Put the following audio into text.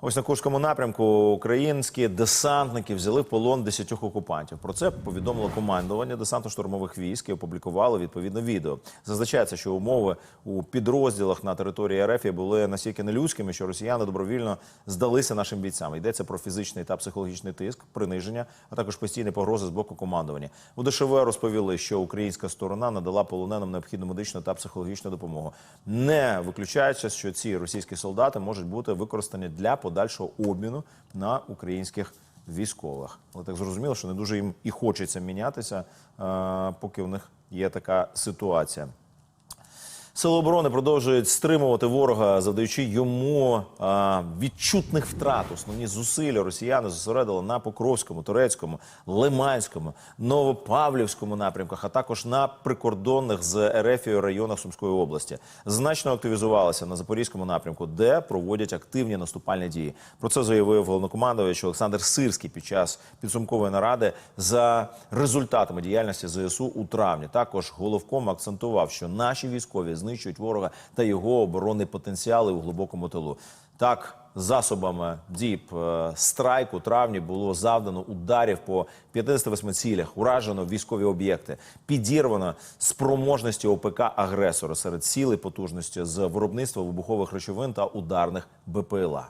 Ось на Курському напрямку українські десантники взяли в полон 10 окупантів. Про це повідомило командування десантно-штурмових військ і опублікували відповідне відео. Зазначається, що умови у підрозділах на території РФ були настільки нелюдськими, що росіяни добровільно здалися нашим бійцям. Йдеться про фізичний та психологічний тиск, приниження, а також постійні погрози з боку командування. У ДШВ розповіли, що українська сторона надала полоненим необхідну медичну та психологічну допомогу. Не виключається, що ці російські солдати можуть бути використані для подальшого обміну на українських військових. Але так зрозуміло, що не дуже їм і хочеться мінятися, е, поки в них є така ситуація. Сили оборони продовжують стримувати ворога, завдаючи йому а, відчутних втрат. Основні зусилля росіяни зосередили на Покровському, Турецькому, Лиманському, Новопавлівському напрямках, а також на прикордонних з Ерефією районах Сумської області. Значно активізувалися на Запорізькому напрямку, де проводять активні наступальні дії. Про це заявив головнокомандувач Олександр Сирський під час підсумкової наради за результатами діяльності ЗСУ у травні. Також головком акцентував, що наші військові знищують ворога та його оборонний потенціали у глибокому тилу. Так, засобами діб страйку травні було завдано ударів по 58 цілях, уражено військові об'єкти, підірвано спроможності ОПК агресора серед сіл потужності з виробництва вибухових речовин та ударних БПЛА.